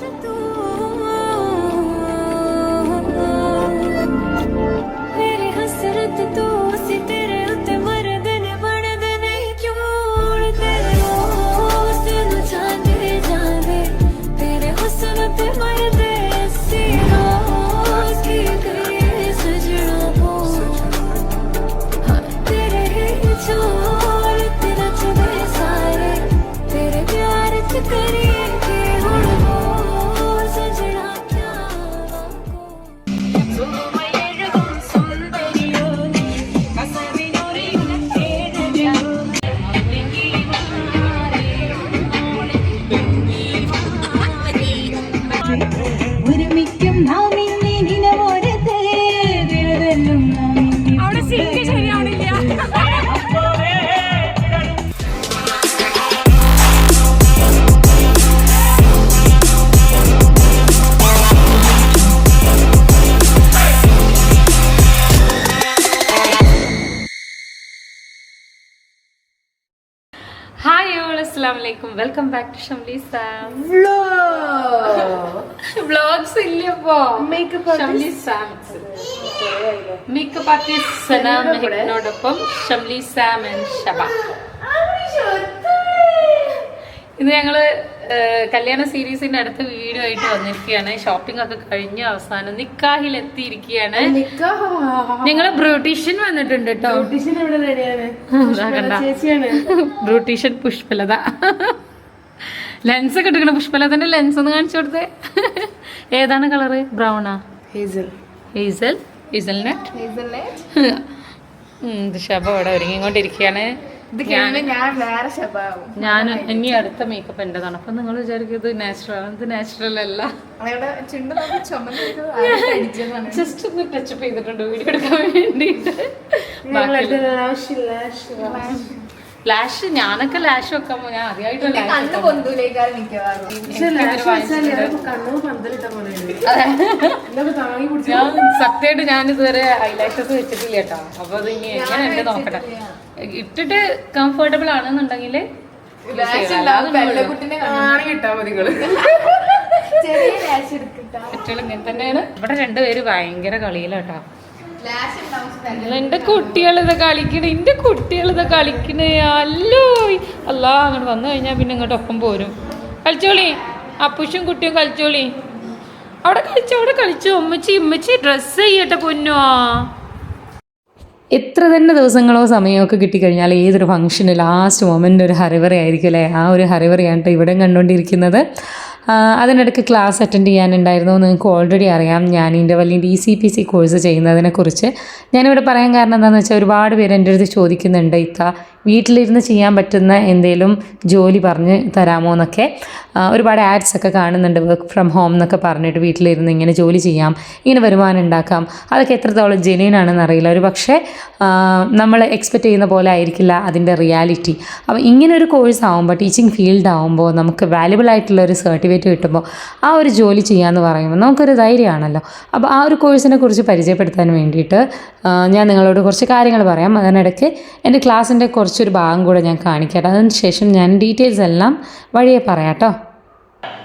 je welcome back to Shamli Sam vlogs ഇല്ല ഇപ്പോ Shamli Sam makeup artist Sana മെഹക്കിനോടൊപ്പം Shamli Sam and Shaba ഇന്ന് ഞങ്ങൾ കല്യാണ സീരീസിന്റെ അടുത്ത വീഡിയോ ആയിട്ട് വന്നിരിക്കുകയാണ്. ഷോപ്പിംഗ് ഒക്കെ കഴിഞ്ഞ അവസാനം നിക്കാഹിൽ എത്തിയിരിക്കുകയാണ് ഞങ്ങൾ ബ്യൂട്ടീഷ്യൻ വന്നിട്ടുണ്ട് കേട്ടോ ബ്യൂട്ടീഷ്യൻ പുഷ്പലത. ലെൻസ് ഒക്കെ എടുക്കണം പുഷ്പലതന്റെ ലെൻസ് ഒന്ന് കാണിച്ചു കൊടുത്തേ. ഏതാണ് കളറ് ബ്രൗണാ hazel hazel hazelnut Shaba ഇവിടെ ഒരുങ്ങിക്കൊണ്ടിരിക്കുകയാണ്. ഞാൻ ഇനി അടുത്ത മേക്കപ്പ് എന്റേതാണ്. അപ്പൊ നിങ്ങൾ വിചാരിക്കും ഇത് നാച്ചുറൽ ആണ്. ഇത് നാച്ചുറൽ അല്ല. ജസ്റ്റ് ഒന്ന് ടച്ചപ്പ് ചെയ്തിട്ടുണ്ട്. വീഡിയോ എടുക്കാൻ വേണ്ടിയിട്ട്. ലാഷ് ഞാനൊക്കെ ലാഷ് വെക്കാൻ ഞാൻ ആദ്യമായിട്ട് കണ്ണ് പൊന്തൂലേക്കാൾ മിക്കവാറും. ഞാൻ സത്യമായിട്ട് ഞാൻ ഇതുവരെ ഐലാഷസ് വെച്ചിട്ടില്ല കേട്ടോ. അപ്പൊ അത് ഇനി എങ്ങനെയുണ്ട് നോക്കട്ടെ. ഇട്ടിട്ട് കംഫർട്ടബിൾ ആണെന്നുണ്ടെങ്കിൽ ഇവിടെ രണ്ടുപേര് ഭയങ്കര കളിയിലാട്ടോ എന്റെ കുട്ടികളിത് കളിക്കണ എന്റെ കുട്ടികളിത് കളിക്കണ. അല്ലോ അല്ലാ അങ്ങോട്ട് വന്നു കഴിഞ്ഞാൽ പിന്നെ ഇങ്ങോട്ട് ഒപ്പം പോരും. കളിച്ചോളി അപ്പുഷും കുട്ടിയും കളിച്ചോളി. അവിടെ കളിച്ചോ അവിടെ കളിച്ചോ. ഉമ്മച്ചി ഉമ്മച്ചി ഡ്രസ്സ് ചെയ്യട്ടെ പൊന്നോ. എത്ര തന്നെ ദിവസങ്ങളോ സമയമൊക്കെ കിട്ടിക്കഴിഞ്ഞാൽ ഏതൊരു ഫംഗ്ഷന് ലാസ്റ്റ് മൊമെന്റ് ഒരു ഹരിവറി ആയിരിക്കും അല്ലേ? ആ ഒരു ഹരിവറിയാണ് ഇവിടെ കണ്ടുകൊണ്ടിരിക്കുന്നത് അതിനിടയ്ക്ക് ക്ലാസ് അറ്റൻഡ് ചെയ്യാനുണ്ടായിരുന്നു. നിങ്ങൾക്ക് ഓൾറെഡി അറിയാം ഞാൻ ഇന്റർവെല്ലിന്റെ E C P C course ചെയ്യുന്നതിനെക്കുറിച്ച്. ഞാനിവിടെ പറയാൻ കാരണം എന്താണെന്ന് വെച്ചാൽ ഒരുപാട് പേര് എന്റെ അടുത്ത് ചോദിക്കുന്നുണ്ട് ഇത്ത വീട്ടിലിരുന്ന് ചെയ്യാൻ പറ്റുന്ന എന്തെങ്കിലും ജോലി പറഞ്ഞ് തരാമോ എന്നൊക്കെ ഒരുപാട് ആഡ്സ് ഒക്കെ കാണുന്നുണ്ട് വർക്ക് ഫ്രം ഹോം എന്നൊക്കെ പറഞ്ഞിട്ട് വീട്ടിലിരുന്ന് ഇങ്ങനെ ജോലി ചെയ്യാം ഇങ്ങനെ വരുമാനം ഉണ്ടാക്കാം അതൊക്കെ എത്രത്തോളം ജെന്യൂൻ ആണെന്ന് അറിയില്ല. ഒരു പക്ഷേ നമ്മൾ എക്സ്പെക്റ്റ് ചെയ്യുന്ന പോലെ ആയിരിക്കില്ല അതിന്റെ റിയാലിറ്റി അപ്പോൾ ഇങ്ങനെ ഒരു കോഴ്സ് ആകുമ്പോൾ ടീച്ചിങ് ഫീൽഡ് ആകുമ്പോൾ നമുക്ക് വാല്യുബിൾ ആയിട്ടുള്ള ഒരു സർട്ടിഫിക്കറ്റ് കിട്ടുമ്പോൾ ആ ഒരു ജോലി ചെയ്യാമെന്ന് പറയുമ്പോൾ നമുക്കൊരു ധൈര്യമാണല്ലോ. അപ്പോൾ ആ ഒരു കോഴ്സിനെ കുറിച്ച് പരിചയപ്പെടുത്താൻ വേണ്ടിയിട്ട് ഞാൻ നിങ്ങളോട് കുറച്ച് കാര്യങ്ങൾ പറയാം. അതിനിടയ്ക്ക് എന്റെ ക്ലാസ്സിന്റെ കുറച്ചൊരു ഭാഗം കൂടെ ഞാൻ കാണിക്കട്ടെ അതിന് ശേഷം ഞാൻ ഡീറ്റെയിൽസ് എല്ലാം വഴിയെ പറയാം കേട്ടോ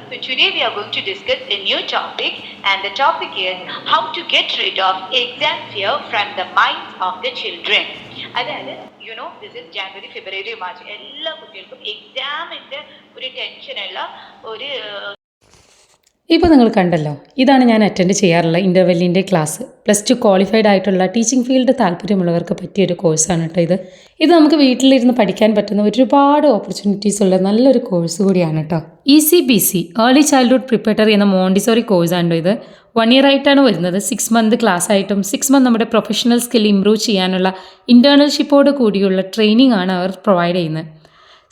So today we are going to discuss a new topic and the topic is how to get rid of exam fear from the minds of the children. അതായത് you know this is January February March എല്ലാ കുട്ടികൾക്കും എക്സാമിന്റെ ഒരു ടെൻഷനുള്ള ഒരു ഇപ്പോൾ നിങ്ങൾ കണ്ടല്ലോ ഇതാണ് ഞാൻ അറ്റൻഡ് ചെയ്യാറുള്ള ഇന്റർവെല്ലിന്റെ ക്ലാസ് പ്ലസ് ടു ക്വാളിഫൈഡ് ആയിട്ടുള്ള ടീച്ചിങ് ഫീൽഡ് താല്പര്യമുള്ളവർക്ക് പറ്റിയൊരു കോഴ്സാണ് കേട്ടോ ഇത്. ഇത് നമുക്ക് വീട്ടിലിരുന്ന് പഠിക്കാൻ പറ്റുന്ന ഒരുപാട് ഓപ്പർച്യൂണിറ്റീസ് ഉള്ള നല്ലൊരു കോഴ്സ് കൂടിയാണ് കേട്ടോ E C B C early childhood preparatory എന്ന മോണ്ടിസോറി കോഴ്സാണ് ഇത്. വൺ ഇയർ ആയിട്ടാണ് വരുന്നത്. സിക്സ് മന്ത് ക്ലാസ് ആയിട്ടും സിക്സ് മന്ത് നമ്മുടെ പ്രൊഫഷണൽ സ്കിൽ ഇമ്പ്രൂവ് ചെയ്യാനുള്ള ഇന്റേർണൽഷിപ്പോട് കൂടിയുള്ള ട്രെയിനിങ് ആണ് അവർ പ്രൊവൈഡ് ചെയ്യുന്നത്.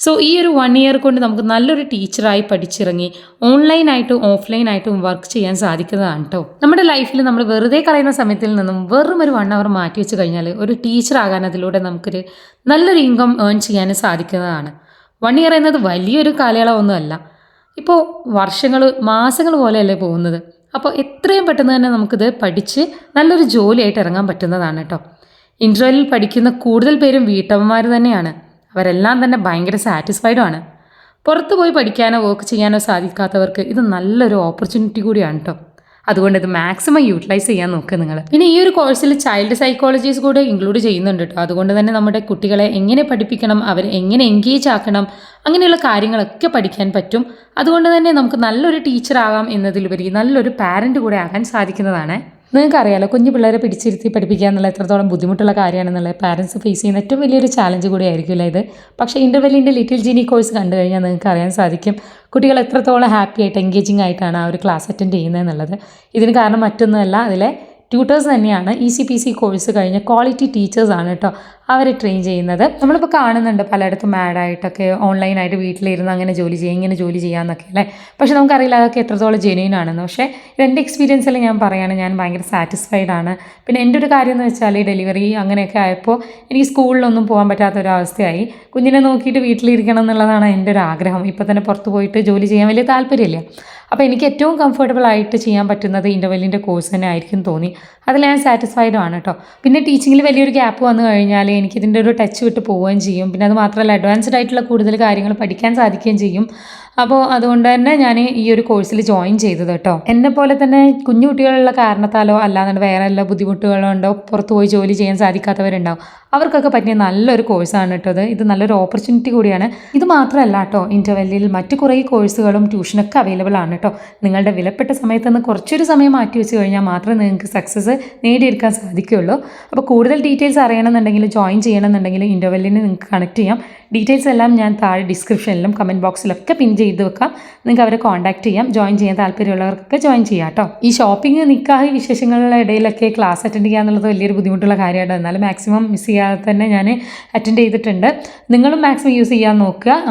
സോ ഈ ഒരു വൺ ഇയർ കൊണ്ട് നമുക്ക് നല്ലൊരു ടീച്ചറായി പഠിച്ചിറങ്ങി ഓൺലൈനായിട്ടും ഓഫ്ലൈനായിട്ടും വർക്ക് ചെയ്യാൻ സാധിക്കുന്നതാണ് കേട്ടോ നമ്മുടെ ലൈഫിൽ നമ്മൾ വെറുതെ കളയുന്ന സമയത്തിൽ നിന്നും വെറും ഒരു വൺ അവർ മാറ്റി വെച്ച് കഴിഞ്ഞാൽ ഒരു ടീച്ചറാകാൻ അതിലൂടെ നമുക്കൊരു നല്ലൊരു ഇൻകം ഏൺ ചെയ്യാൻ സാധിക്കുന്നതാണ്. വൺ ഇയർ എന്നത് വലിയൊരു കാലയളവൊന്നുമല്ല. ഇപ്പോൾ വർഷങ്ങൾ മാസങ്ങൾ പോലെയല്ലേ പോകുന്നത്. അപ്പോൾ എത്രയും പെട്ടെന്ന് തന്നെ നമുക്കിത് പഠിച്ച് നല്ലൊരു ജോലിയായിട്ട് ഇറങ്ങാൻ പറ്റുന്നതാണ് കേട്ടോ ഇന്റർവെല്ലിൽ പഠിക്കുന്ന കൂടുതൽ പേരും വീട്ടമ്മമാർ തന്നെയാണ്. അവരെല്ലാം തന്നെ ഭയങ്കര സാറ്റിസ്ഫൈഡും ആണ്. പുറത്ത് പോയി പഠിക്കാനോ വർക്ക് ചെയ്യാനോ സാധിക്കാത്തവർക്ക് ഇത് നല്ലൊരു ഓപ്പർച്യൂണിറ്റി കൂടിയാണ് കേട്ടോ അതുകൊണ്ട് ഇത് മാക്സിമം യൂട്ടിലൈസ് ചെയ്യാൻ നോക്കുക നിങ്ങൾ പിന്നെ ഈ ഒരു കോഴ്സിൽ ചൈൽഡ് സൈക്കോളജീസ് കൂടെ ഇൻക്ലൂഡ് ചെയ്യുന്നുണ്ട് കേട്ടോ അതുകൊണ്ട് തന്നെ നമ്മുടെ കുട്ടികളെ എങ്ങനെ പഠിപ്പിക്കണം അവരെ എങ്ങനെ എൻഗേജ് ആക്കണം അങ്ങനെയുള്ള കാര്യങ്ങളൊക്കെ പഠിക്കാൻ പറ്റും. അതുകൊണ്ട് തന്നെ നമുക്ക് നല്ലൊരു ടീച്ചറാകാം എന്നതിലുപരി നല്ലൊരു പാരന്റ് കൂടെ ആകാൻ സാധിക്കുന്നതാണ്. നിങ്ങൾക്കറിയാലോ കുഞ്ഞു പിള്ളേരെ പിടിച്ചിരുത്തി പഠിപ്പിക്കുക എന്നുള്ള എത്രത്തോളം ബുദ്ധിമുട്ടുള്ള കാര്യമാണെന്നുള്ളത് പാരൻസ് ഫേസ് ചെയ്യുന്ന ഏറ്റവും വലിയൊരു ചാലഞ്ച് കൂടി ആയിരിക്കില്ല ഇത്? പക്ഷേ ഇന്റർവെല്ലിന്റെ ലിറ്റിൽ ജീനി കോഴ്സ് കണ്ടു കഴിഞ്ഞാൽ നിങ്ങൾക്ക് അറിയാൻ സാധിക്കും കുട്ടികൾ എത്രത്തോളം ഹാപ്പി ആയിട്ട് എൻഗേജിങ് ആയിട്ടാണ് ആ ഒരു ക്ലാസ് അറ്റൻഡ് ചെയ്യുന്നത് എന്നുള്ളത്. ഇതിന് കാരണം മറ്റൊന്നുമല്ല അതിലെ ട്യൂട്ടേഴ്സ് തന്നെയാണ് E C P C course കഴിഞ്ഞ ക്വാളിറ്റി ടീച്ചേഴ്സാണ് കേട്ടോ അവരെ ട്രെയിൻ ചെയ്യുന്നത്. നമ്മളിപ്പോൾ കാണുന്നുണ്ട് പലയിടത്തും മാഡായിട്ടൊക്കെ ഓൺലൈനായിട്ട് വീട്ടിലിരുന്ന് അങ്ങനെ ജോലി ചെയ്യുക ഇങ്ങനെ ജോലി ചെയ്യാമെന്നൊക്കെ അല്ലേ? പക്ഷേ നമുക്കറിയില്ല അതൊക്കെ എത്രത്തോളം ജെന്യൂൻ ആണെന്ന്. പക്ഷേ എന്റെ എക്സ്പീരിയൻസിൽ ഞാൻ പറയുകയാണ് ഞാൻ ഭയങ്കര സാറ്റിസ്ഫൈഡ് ആണ്. പിന്നെ എന്റെ ഒരു കാര്യം എന്ന് വെച്ചാൽ ഈ ഡെലിവറി അങ്ങനെയൊക്കെ ആയപ്പോൾ എനിക്ക് സ്കൂളിലൊന്നും പോകാൻ പറ്റാത്ത ഒരു അവസ്ഥയായി കുഞ്ഞിനെ നോക്കിയിട്ട് വീട്ടിലിരിക്കണം എന്നുള്ളതാണ് എന്റെ ഒരു ആഗ്രഹം. ഇപ്പോൾ തന്നെ പുറത്ത് പോയിട്ട് ജോലി ചെയ്യാൻ വലിയ താല്പര്യമില്ല. അപ്പോൾ എനിക്ക് ഏറ്റവും കംഫർട്ടബിൾ ആയിട്ട് ചെയ്യാൻ പറ്റുന്നത് ഇന്റർവെല്ലിന്റെ കോഴ്സ് തന്നെ ആയിരിക്കും തോന്നി. അതിൽ ഞാൻ സാറ്റിസ്ഫൈഡ് ആണ് കേട്ടോ പിന്നെ ടീച്ചിങ്ങിൽ വലിയൊരു ഗ്യാപ്പ് വന്നു കഴിഞ്ഞാൽ എനിക്കിതിന്റെ ഒരു ടച്ച് വിട്ട് പോവുകയും ചെയ്യും. പിന്നെ അത് മാത്രമല്ല അഡ്വാൻസ്ഡ് ആയിട്ടുള്ള കൂടുതൽ കാര്യങ്ങൾ പഠിക്കാൻ സാധിക്കുകയും ചെയ്യും. അപ്പോൾ അതുകൊണ്ട് തന്നെ ഞാൻ ഈ ഒരു കോഴ്സിൽ ജോയിൻ ചെയ്തത് കേട്ടോ എന്നെ പോലെ തന്നെ കുഞ്ഞു കുട്ടികളുള്ള കാരണത്താലോ അല്ലാതെ വേറെ എല്ലാ ബുദ്ധിമുട്ടുകളോ ഉണ്ടോ പുറത്ത് പോയി ജോലി ചെയ്യാൻ സാധിക്കാത്തവരുണ്ടാവും അവർക്കൊക്കെ പറ്റിയ നല്ലൊരു കോഴ്സാണ് കേട്ടോ ഇത്. ഇത് നല്ലൊരു ഓപ്പർച്യൂണിറ്റി കൂടിയാണ്. ഇത് മാത്രമല്ല കേട്ടോ ഇന്റർവെല്ലിൽ മറ്റു കുറേ കോഴ്സുകളും ട്യൂഷനൊക്കെ അവൈലബിൾ ആണ് കേട്ടോ നിങ്ങളുടെ വിലപ്പെട്ട സമയത്ത് നിന്ന് കുറച്ചൊരു സമയം മാറ്റി വെച്ച് കഴിഞ്ഞാൽ മാത്രമേ നിങ്ങൾക്ക് സക്സസ് നേടിയെടുക്കാൻ സാധിക്കുകയുള്ളൂ. അപ്പോൾ കൂടുതൽ ഡീറ്റെയിൽസ് അറിയണമെന്നുണ്ടെങ്കിൽ ജോയിൻ ചെയ്യണമെന്നുണ്ടെങ്കിൽ ഇന്റർവെല്ലിന് നിങ്ങൾക്ക് കണക്ട് ചെയ്യാം. ഡീറ്റെയിൽസ് എല്ലാം ഞാൻ താഴെ ഡിസ്ക്രിപ്ഷനിലും കമന്റ് ബോക്സിലൊക്കെ പിൻ ചെയ്ത് വെക്കാം. നിങ്ങൾക്ക് അവരെ കോൺടാക്ട് ചെയ്യാം. ജോയിൻ ചെയ്യാൻ താല്പര്യമുള്ളവർക്കൊക്കെ ജോയിൻ ചെയ്യാം കേട്ടോ. ഈ ഷോപ്പിംഗ് നിക്കാഹ് വിശേഷങ്ങളുടെ ഇടയിലൊക്കെ ക്ലാസ് അറ്റൻഡ് ചെയ്യുക എന്നുള്ളത് വലിയൊരു ബുദ്ധിമുട്ടുള്ള കാര്യമാണ് എന്നാലും മാക്സിമം മിസ് ചെയ്യാതെ തന്നെ ഞാൻ അറ്റൻഡ് ചെയ്തിട്ടുണ്ട്. നിങ്ങളും മാക്സിമം യൂസ് ചെയ്യാൻ നോക്കുക.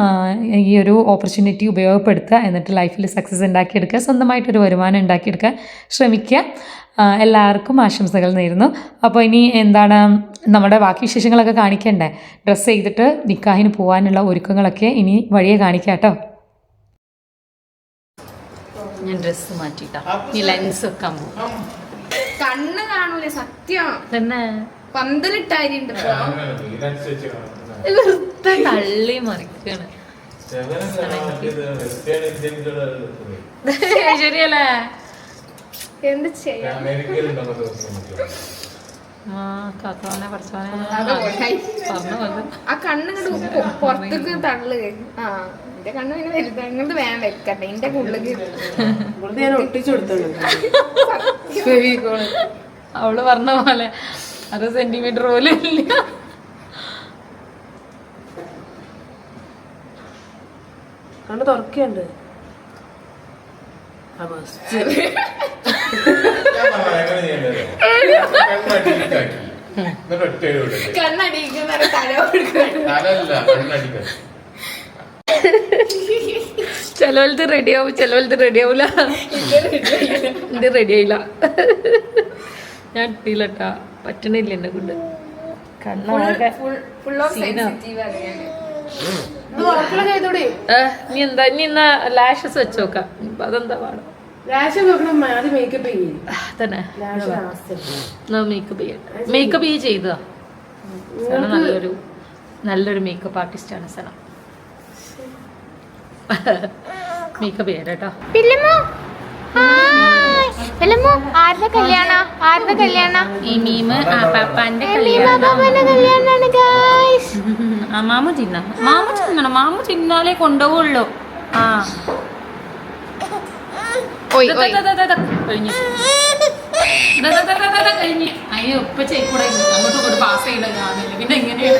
ഈ ഒരു ഓപ്പർച്യൂണിറ്റി ഉപയോഗപ്പെടുത്തുക. എന്നിട്ട് ലൈഫിൽ സക്സസ് ഉണ്ടാക്കിയെടുക്കുക. സ്വന്തമായിട്ടൊരു വരുമാനം ഉണ്ടാക്കിയെടുക്കാൻ ശ്രമിക്കുക. എല്ലാവർക്കും ആശംസകൾ നേരുന്നു. അപ്പോൾ ഇനി എന്താണ് നമ്മുടെ ബാക്കി വിശേഷങ്ങളൊക്കെ കാണിക്കണ്ടേ? ഡ്രസ്സ് ചെയ്തിട്ട് നിക്കാഹിന് പോകാനുള്ള ഒരുക്കങ്ങളൊക്കെ ഇനി വഴിയെ കാണിക്കാം കേട്ടോ. ഞാൻ ഡ്രസ്സ് മാറ്റിട്ടാണ് ഈ ലെൻസ് വെക്കാൻ പോകും കണ്ണ് കാണൂല സത്യം. തന്നെ. തള്ളി മറിക്കാണ്. ശരിയല്ലേ? എന്ത് ചെയ്യാം? ആ കണ്ണ് ഇങ്ങോട്ട് പുറത്തേക്ക് തള്ളു ആ എന്റെ കണ്ണ് പിന്നെ വലുത്. അങ്ങോട്ട് വേണ്ട വെക്കട്ടെ. എന്റെ കൊടുത്തോളൂ അവൾ പറഞ്ഞ പോലെ അത് സെന്റിമീറ്റർ പോലും ഇല്ല. കണ്ണ് തുറക്കുണ്ട് ചിലവലത്ത് റെഡി ആവും ചിലവലത്ത് റെഡി ആവൂല ഇത് റെഡി ആയില്ല ഞാൻ ഇട്ടില്ലട്ടാ പറ്റണില്ല എന്നെ കൊണ്ട്. നീ എന്താ നീ എന്നാ ലാഷസ് വെച്ചോക്കാം. അതെന്താ പാടും മേക്കപ്പ് തന്നെ. മേക്കപ്പ് ചെയ്തതാ നല്ലൊരു നല്ലൊരു മേക്കപ്പ് ആർട്ടിസ്റ്റ് ആണ് സന മേക്കപ്പ് ചെയ്യാം കേട്ടോ. പില്ലമ്മോ. മാമു ആരുടെ കല്യാണ? ആരുടെ കല്യാണ? ഈ മീമ് പപ്പാന്റെ കല്യാണാണ് തിന്ന. മാമ തിന്നണം. മാമ തിന്നാലേ കൊണ്ടുപോവുള്ളൂ. ആ. ഓയ് ദാ, ഓയ് ദാ, ദാ, ദാ, ദാ, കഴിഞ്ഞു. ദാ, ദാ, ദാ, ദാ, ദാ, ദാ, കഴിഞ്ഞ്. അയ്യോ കൂടെ അങ്ങോട്ട് അങ്ങോട്ടും ഇങ്ങോട്ട് പാസ് ചെയ്യണ കാണില്ല പിന്നെ എങ്ങനെയാണ്?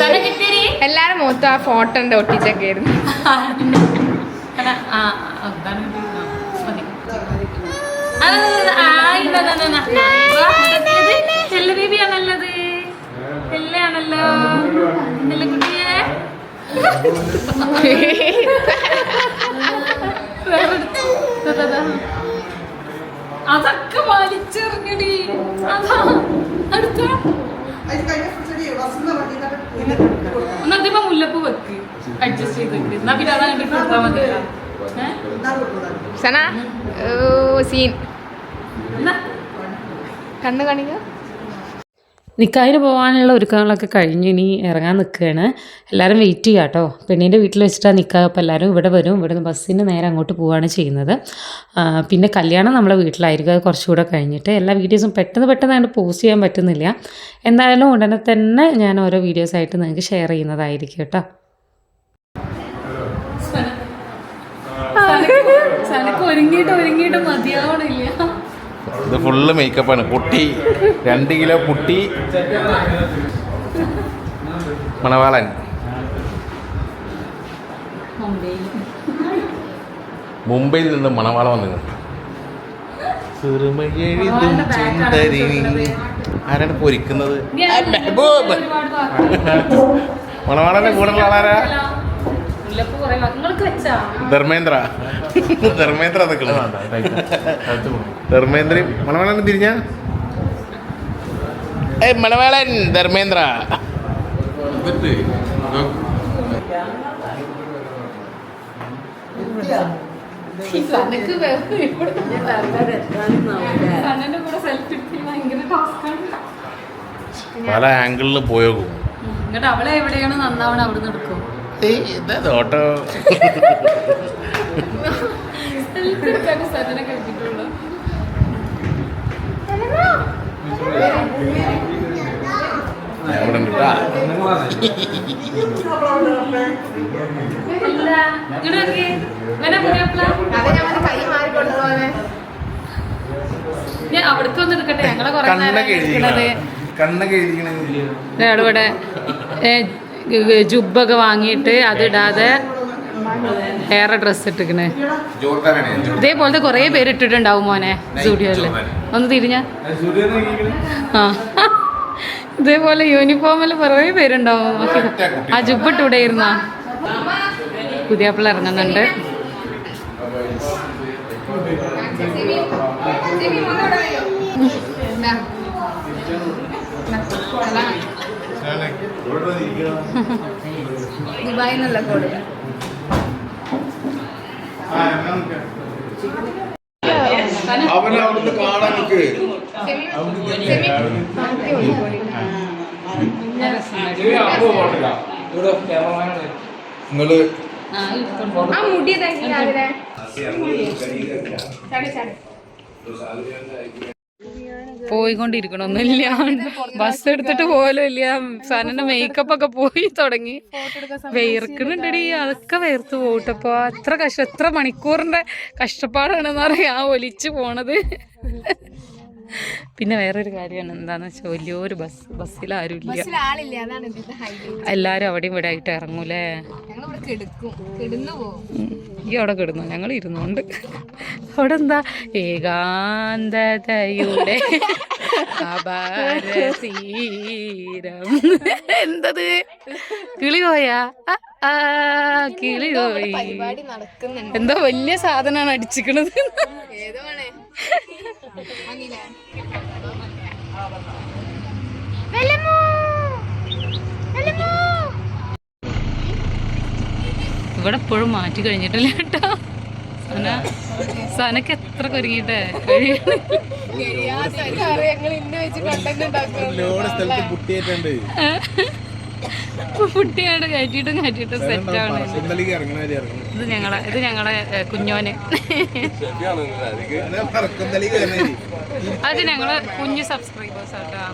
സന കിട്ടിയടി. എല്ലാരും മൊത്തം ആ ഫോട്ടോ ഉണ്ട് ഒട്ടിച്ചൊക്കെ ആയിരുന്നു ബേബിയാണല്ലത് ചെല്ലയാണല്ലോ ചെല്ല കുട്ടിയെ. അതൊക്കെ വലിച്ചെറിഞ്ഞടി. അതാ അടുത്ത? എന്നാ മുല്ലപ്പൂ വെക്ക്. അഡ്ജസ്റ്റ് ചെയ്തിട്ട് എന്നാ പിന്നെ അതാ കണ്ടിട്ട് കൊടുത്താൽ മതി സന സീൻ. കണ്ണ് കാണിക്ക. നിക്കാഹിന് പോകാനുള്ള ഒരുക്കങ്ങളൊക്കെ കഴിഞ്ഞ് ഇനി ഇറങ്ങാൻ നിൽക്കുകയാണ് എല്ലാവരും വെയിറ്റ് ചെയ്യുക കേട്ടോ പെണ്ണിന്റെ വീട്ടിൽ വെച്ചിട്ടാണ് നിൽക്കുക അപ്പോൾ എല്ലാവരും ഇവിടെ വരും. ഇവിടുന്ന് ബസ്സിന് നേരെ അങ്ങോട്ട് പോവുകയാണ് ചെയ്യുന്നത്. പിന്നെ കല്യാണം നമ്മളെ വീട്ടിലായിരിക്കും. അത് കുറച്ചുകൂടെ കഴിഞ്ഞിട്ട് എല്ലാ വീഡിയോസും പെട്ടെന്ന് പെട്ടെന്ന് അങ്ങോട്ട് പോസ്റ്റ് ചെയ്യാൻ പറ്റുന്നില്ല. എന്തായാലും ഉടനെ തന്നെ ഞാൻ ഓരോ വീഡിയോസായിട്ട് നിങ്ങൾക്ക് ഷെയർ ചെയ്യുന്നതായിരിക്കും കേട്ടോ. ഒരുങ്ങിയിട്ട് ഒരുങ്ങിയിട്ട് മതിയാവണില്ല. ഇത് ഫുള്ള് മേക്കപ്പാണ് കുട്ടി രണ്ട് കിലോ കുട്ടി. മണവാളൻ. മുംബൈയിൽ നിന്ന് മണവാള വന്നത് സിറുമയെഴുതും ചുന്ദരിണി. ആരാണ് പൊരിക്കുന്നത്? മെഹബൂബ്. മണവാളന്റെ കൂടെ ആളാരാ? ധർമ്മേന്ദ്ര. ധർമ്മേന്ദ്ര അതൊക്കെ ധർമ്മേന്ദ്രയും മണവാളൻ തിരിഞ്ഞ. ഏ മണവാളൻ ധർമ്മേന്ദ്ര. പല ആംഗിളിൽ പോയോ എന്നിട്ട് അവളെ എവിടെയാണ് നന്നാവണം അവിടെ നിന്ന് എടുക്കും. ഓട്ടോ. അവിടെ ഞാൻ അവിടേക്ക് എടുക്കട്ടെ? ഞങ്ങളെ കുറെ കണ്ണൊക്കെ എഴുതിക്കണേ കണ്ണൊക്കെ എഴുതിക്കണേ ഇവിടെ ജുബൊക്കെ വാങ്ങിയിട്ട് അതിടാതെ വേറെ ഡ്രസ്സ് ഇട്ടിക്കണേ ഇതേപോലത്തെ കുറേ പേര് ഇട്ടിട്ടുണ്ടാവും മോനെ സ്റ്റുഡിയോയിൽ ഒന്ന് തിരിഞ്ഞ. ആ. ഇതേപോലെ യൂണിഫോമിൽ കുറേ പേരുണ്ടാവും ആ ജുബ് ഇട്ടൂടെയിരുന്ന പുതിയ പിള്ള ഇറങ്ങുന്നുണ്ട്. ദുബായിൽ നിന്നുള്ള കോഡ് അവനെ അവിടുന്ന് കാണാൻ നിൽക്ക് നിങ്ങൾ ആ മുടി പോയിക്കൊണ്ടിരിക്കണമൊന്നുമില്ല ബസ് എടുത്തിട്ട് പോലും ഇല്ല. സനന്റെ മേക്കപ്പ് ഒക്കെ പോയി തുടങ്ങി. വേർക്കുന്നുണ്ടടി. അതൊക്കെ വേർത്ത് പോയിട്ടപ്പോ എത്ര കഷ്ട എത്ര മണിക്കൂറിന്റെ കഷ്ടപ്പാടാണെന്ന് പറയാ ഒലിച്ചു പോണത്. പിന്നെ വേറൊരു കാര്യമാണ് എന്താന്ന് വെച്ചാൽ വലിയൊരു ബസ് ബസ്സിൽ ആരും ഇല്ല എല്ലാരും അവിടെ ഇവിടെ ആയിട്ട് ഇറങ്ങൂലേ. ഈ അവിടെ കിടന്നു ഞങ്ങൾ ഇരുന്നുണ്ട്. അവിടെ എന്താ ഏകാന്തതയുടെ അപാരതീരം എന്തത്? കിളി പോയാ? കിളി പോയി. എന്തോ വലിയ സാധനമാണ് അടിച്ചിക്കണത്. ഏതോ? ഇവിടെ ഇപ്പോഴും മാറ്റി കഴിഞ്ഞിട്ടില്ല കേട്ടോ. സന സനക്ക് എത്ര കൊരുങ്ങിട്ടേ കഴിയാതെ കുട്ടിയാണ് കയറ്റിയിട്ടും കയറ്റിയിട്ടും സെറ്റ് ആണ് പറക്കുന്തലിക്ക് ഇറങ്ങണവര് ഇറങ്ങണം ഇത് ഞങ്ങളെ ഇത് ഞങ്ങളെ കുഞ്ഞോന്. അത് ഞങ്ങളെ കുഞ്ഞു സബ്സ്ക്രൈബേഴ്സ് ആട്ടാ.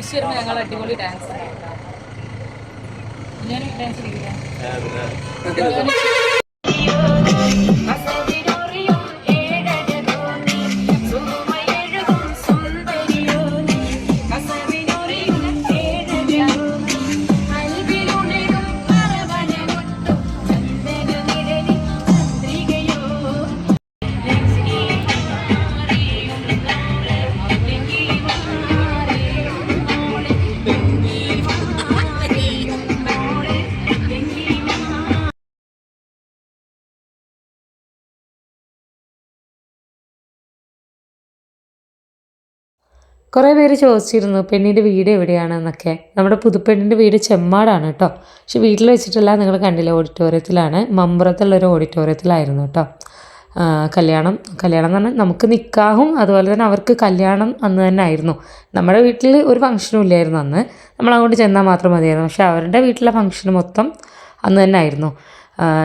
ഈശ്വരന് ഞങ്ങൾ അടിപൊളി ഡാൻസ് ഞാൻ ഡാൻസ് കുറേ പേര് ചോദിച്ചിരുന്നു പെണ്ണിന്റെ വീട് എവിടെയാണെന്നൊക്കെ? നമ്മുടെ പുതുപ്പെണ്ണിന്റെ വീട് ചെമ്മാടാണ് കേട്ടോ പക്ഷെ വീട്ടിൽ വെച്ചിട്ടല്ല നിങ്ങൾ കണ്ടില്ല ഓഡിറ്റോറിയത്തിലാണ്. മമ്പുറത്തുള്ളൊരു ഓഡിറ്റോറിയത്തിലായിരുന്നു കേട്ടോ കല്യാണം. കല്യാണം എന്ന് പറഞ്ഞാൽ നമുക്ക് നിക്കാഹും അതുപോലെ തന്നെ അവർക്ക് കല്യാണം അന്ന് തന്നെ ആയിരുന്നു. നമ്മുടെ വീട്ടിൽ ഒരു ഫംഗ്ഷനും ഇല്ലായിരുന്നു അന്ന്. നമ്മൾ അങ്ങോട്ട് ചെന്നാൽ മാത്രം മതിയായിരുന്നു. പക്ഷേ അവരുടെ വീട്ടിലെ ഫംഗ്ഷൻ മൊത്തം അന്ന് തന്നെ ആയിരുന്നു.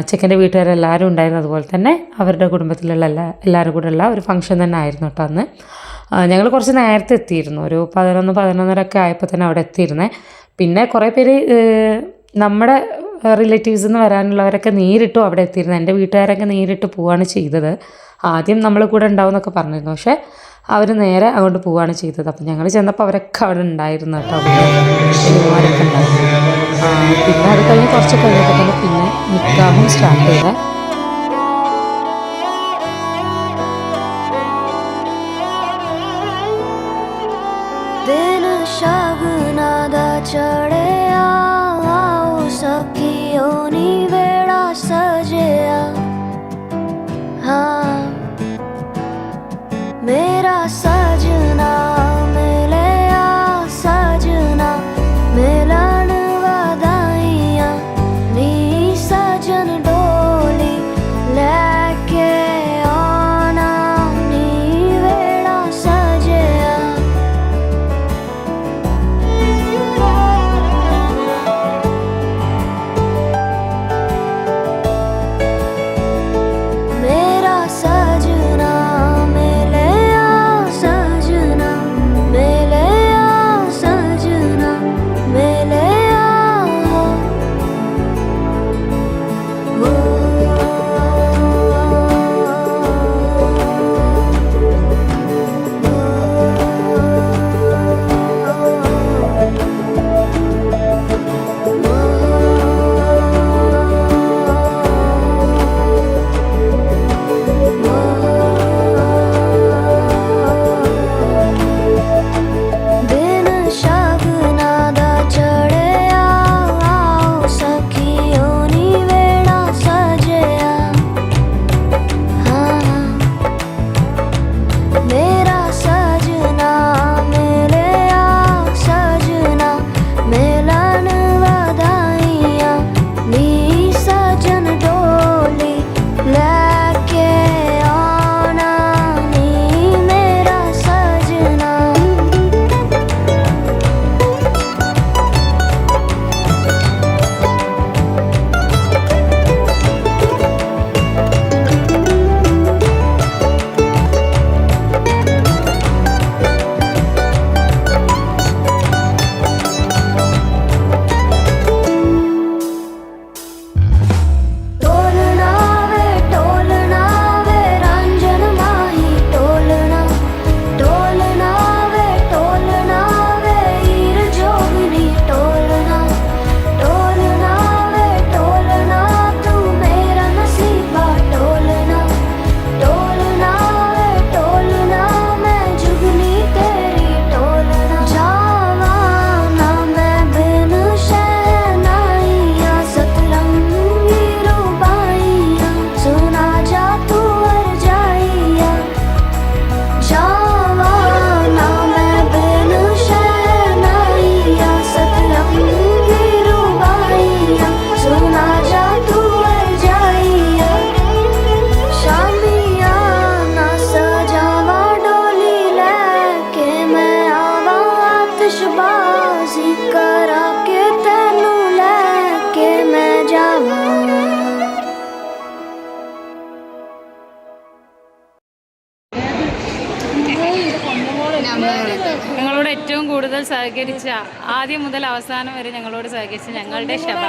ചെക്കന്റെ വീട്ടുകാരെല്ലാവരും ഉണ്ടായിരുന്നു അതുപോലെ തന്നെ അവരുടെ കുടുംബത്തിലുള്ള എല്ലാ എല്ലാവരും കൂടെ ഉള്ള ഒരു ഫംഗ്ഷൻ തന്നെ ആയിരുന്നു കേട്ടോ അന്ന്. ഞങ്ങൾ കുറച്ച് നേരത്തെ എത്തിയിരുന്നു. ഒരു പതിനൊന്ന് പതിനൊന്നര ഒക്കെ ആയപ്പോൾ തന്നെ അവിടെ എത്തിയിരുന്നേ. പിന്നെ കുറേ പേര് നമ്മുടെ റിലേറ്റീവ്സ് നിന്ന് വരാനുള്ളവരൊക്കെ നേരിട്ടും അവിടെ എത്തിയിരുന്നു. എന്റെ വീട്ടുകാരൊക്കെ നേരിട്ട് പോവുകയാണ് ചെയ്തത്. ആദ്യം നമ്മൾ കൂടെ ഉണ്ടാവും എന്നൊക്കെ പറഞ്ഞിരുന്നു. പക്ഷേ അവർ നേരെ അങ്ങോട്ട് പോവുകയാണ് ചെയ്തത്. അപ്പം ഞങ്ങൾ ചെന്നപ്പോൾ അവരൊക്കെ അവിടെ ഉണ്ടായിരുന്നു കേട്ടോ. പിന്നെ അത് കഴിഞ്ഞ് കുറച്ച് കഴിഞ്ഞപ്പോൾ തന്നെ പിന്നെ നിക്കാമും സ്റ്റാർട്ട് ചെയ്തേ. ഞങ്ങളോട് ഏറ്റവും കൂടുതൽ സഹകരിച്ച ആദ്യം മുതൽ അവസാനം വരെ ഞങ്ങളോട് സഹകരിച്ച ഞങ്ങളുടെ ശബ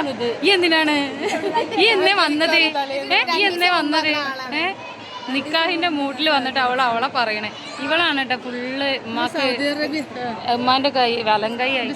ഈ എന്തിനാണ്? ഈ എന്നെ വന്നത്? ഏ ഈ എന്നേ വന്നത്? ഏ നിക്കാഹിന്റെ മൂട്ടിൽ വന്നിട്ട് അവൾ അവളെ പറയണേ. ഇവളാണ് കേട്ടോ ഫുള്ള് ഉമ്മാക്ക് ഉമ്മാന്റെ കൈ വലം കൈ ആയി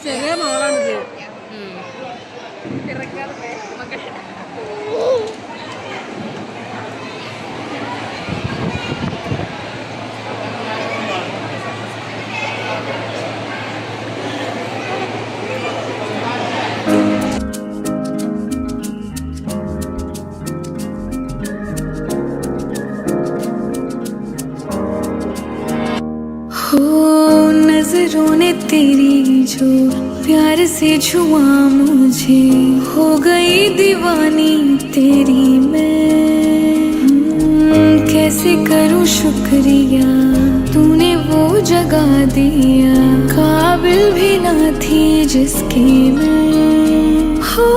नज़रों ने तेरी जो प्यार से छुआ मुझे। हो गई दीवानी तेरी मैं। हम्म, कैसे करूँ शुक्रिया? तूने वो जगा दिया। काबिल भी ना थी जिसके मैं। हो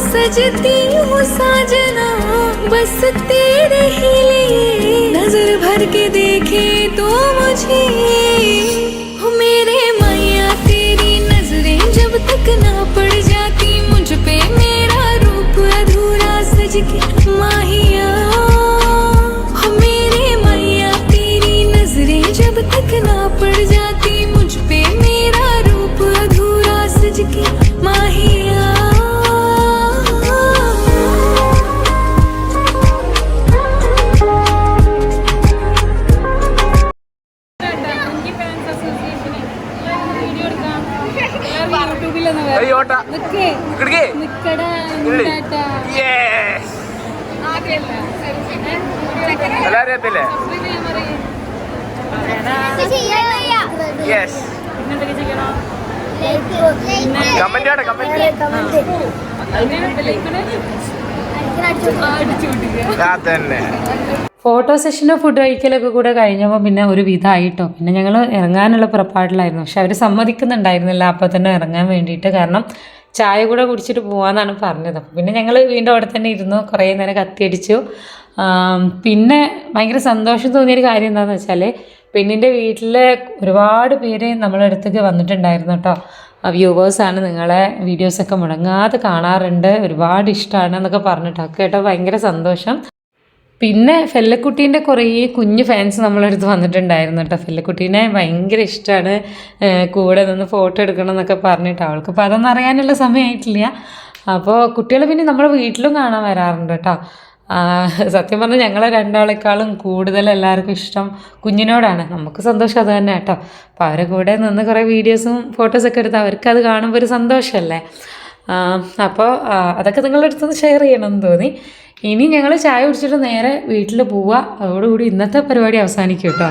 सजती हूँ साजना बस तेरे ही लिए। नज़र भर के देखे तो मुझे। magic, my ഫോട്ടോ സെഷനും ഫുഡ് കഴിക്കലൊക്കെ കൂടെ കഴിഞ്ഞപ്പോൾ പിന്നെ ഒരു വിധമായിട്ടോ പിന്നെ ഞങ്ങൾ ഇറങ്ങാനുള്ള പുറപ്പാടിലായിരുന്നു. പക്ഷെ അവർ സമ്മതിക്കുന്നുണ്ടായിരുന്നില്ല. അപ്പോൾ തന്നെ ഇറങ്ങാൻ വേണ്ടിയിട്ട് കാരണം ചായ കൂടെ കുടിച്ചിട്ട് പോകാമെന്നാണ് പറഞ്ഞത്. പിന്നെ ഞങ്ങൾ വീണ്ടും അവിടെ തന്നെ ഇരുന്നു. കുറേ നേരം കത്തിയടിച്ചു. പിന്നെ ഭയങ്കര സന്തോഷം തോന്നിയൊരു കാര്യം എന്താണെന്ന് വെച്ചാൽ പെണ്ണിന്റെ വീട്ടിലെ ഒരുപാട് പേര് നമ്മളെ അടുത്തേക്ക് വന്നിട്ടുണ്ടായിരുന്നു കേട്ടോ വ്യൂവേഴ്സാണ് നിങ്ങളെ വീഡിയോസൊക്കെ മുടങ്ങാതെ കാണാറുണ്ട്. ഒരുപാട് ഇഷ്ടമാണ് എന്നൊക്കെ പറഞ്ഞിട്ടൊക്കെ കേട്ടോ ഭയങ്കര സന്തോഷം. പിന്നെ ഫെല്ലക്കുട്ടീന്റെ കുറേ കുഞ്ഞു ഫാൻസ് നമ്മളെ അടുത്ത് വന്നിട്ടുണ്ടായിരുന്നു കേട്ടോ. ഫെല്ലക്കുട്ടീനെ ഭയങ്കര ഇഷ്ടമാണ് കൂടെ നിന്ന് ഫോട്ടോ എടുക്കണം എന്നൊക്കെ പറഞ്ഞിട്ട് അവൾക്ക് അപ്പോൾ അതൊന്നും അറിയാനുള്ള സമയമായിട്ടില്ല അപ്പോൾ കുട്ടികൾ പിന്നെ നമ്മുടെ വീട്ടിലും കാണാൻ വരാറുണ്ട് കേട്ടോ. സത്യം പറഞ്ഞാൽ ഞങ്ങളെ രണ്ടാളെക്കാളും കൂടുതൽ എല്ലാവർക്കും ഇഷ്ടം കുഞ്ഞിനോടാണ്. നമുക്ക് സന്തോഷം അത് തന്നെ കേട്ടോ. അപ്പോൾ അവരെ കൂടെ നിന്ന് കുറേ വീഡിയോസും ഫോട്ടോസൊക്കെ എടുത്ത് അവർക്ക് അത് കാണുമ്പോൾ ഒരു സന്തോഷമല്ലേ അപ്പോൾ അതൊക്കെ നിങ്ങളുടെ അടുത്തൊന്ന് ഷെയർ ചെയ്യണമെന്ന് തോന്നി. ഇനി ഞങ്ങൾ ചായ കുടിച്ചിട്ട് നേരെ വീട്ടിൽ പോവുക അതോടുകൂടി ഇന്നത്തെ പരിപാടി അവസാനിക്കും കേട്ടോ.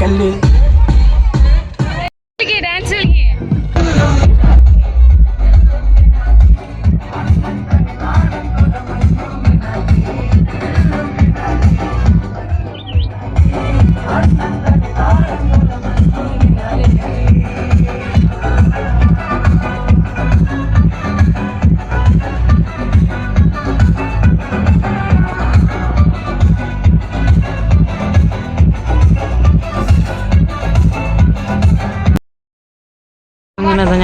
ಕಲ್ಲಿ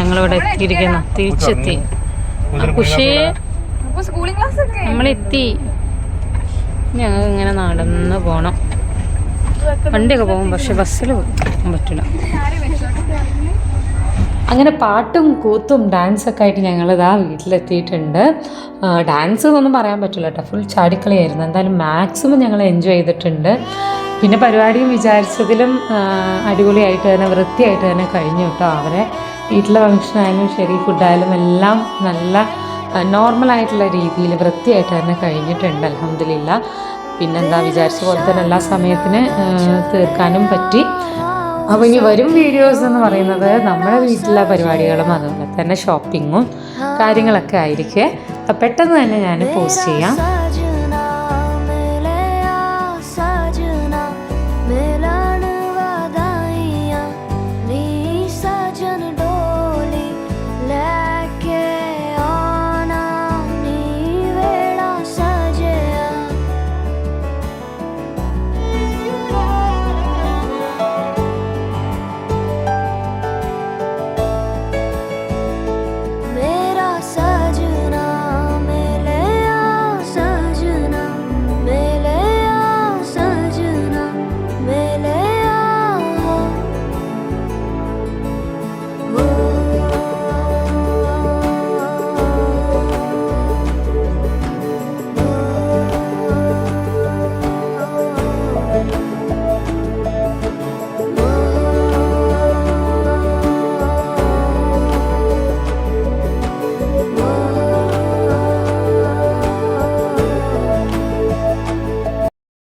ഞങ്ങളിവിടെ എത്തിയിരിക്കുന്നു. തിരിച്ചെത്തി. പക്ഷേ അപ്പൊ ക്ലാസ് ഒക്കെ നമ്മളെത്തി. ഞങ്ങൾ ഇങ്ങനെ നടന്ന് പോകണം വണ്ടിയൊക്കെ പോകും പക്ഷെ ബസ്സിൽ പോകാൻ പറ്റില്ല. അങ്ങനെ പാട്ടും കൂത്തും ഡാൻസൊക്കെ ആയിട്ട് ഞങ്ങളിതാ വീട്ടിലെത്തിയിട്ടുണ്ട്. ഡാൻസ് എന്നൊന്നും പറയാൻ പറ്റില്ല കേട്ടോ. ഫുൾ ചാടിക്കളിയായിരുന്നു. എന്തായാലും മാക്സിമം ഞങ്ങൾ എൻജോയ് ചെയ്തിട്ടുണ്ട്. പിന്നെ പരിപാടിയും വിചാരിച്ചതിലും അടിപൊളിയായിട്ട് തന്നെ വൃത്തിയായിട്ട് തന്നെ കഴിഞ്ഞു കേട്ടോ അവരെ. വീട്ടിലെ ഫംഗ്ഷനായാലും ശരി ഫുഡായാലും എല്ലാം നല്ല നോർമലായിട്ടുള്ള രീതിയിൽ വൃത്തിയായിട്ട് തന്നെ കഴിഞ്ഞിട്ടുണ്ട് അലഹമില്ല പിന്നെന്താ വിചാരിച്ച പോലെ തന്നെ എല്ലാ സമയത്തിന് തീർക്കാനും പറ്റി. അപ്പോൾ ഇനി വരും വീഡിയോസ് എന്ന് പറയുന്നത് നമ്മുടെ വീട്ടിലെ പരിപാടികളും അതുപോലെ തന്നെ ഷോപ്പിങ്ങും കാര്യങ്ങളൊക്കെ ആയിരിക്കും. പെട്ടെന്ന് തന്നെ ഞാൻ പോസ്റ്റ് ചെയ്യാം.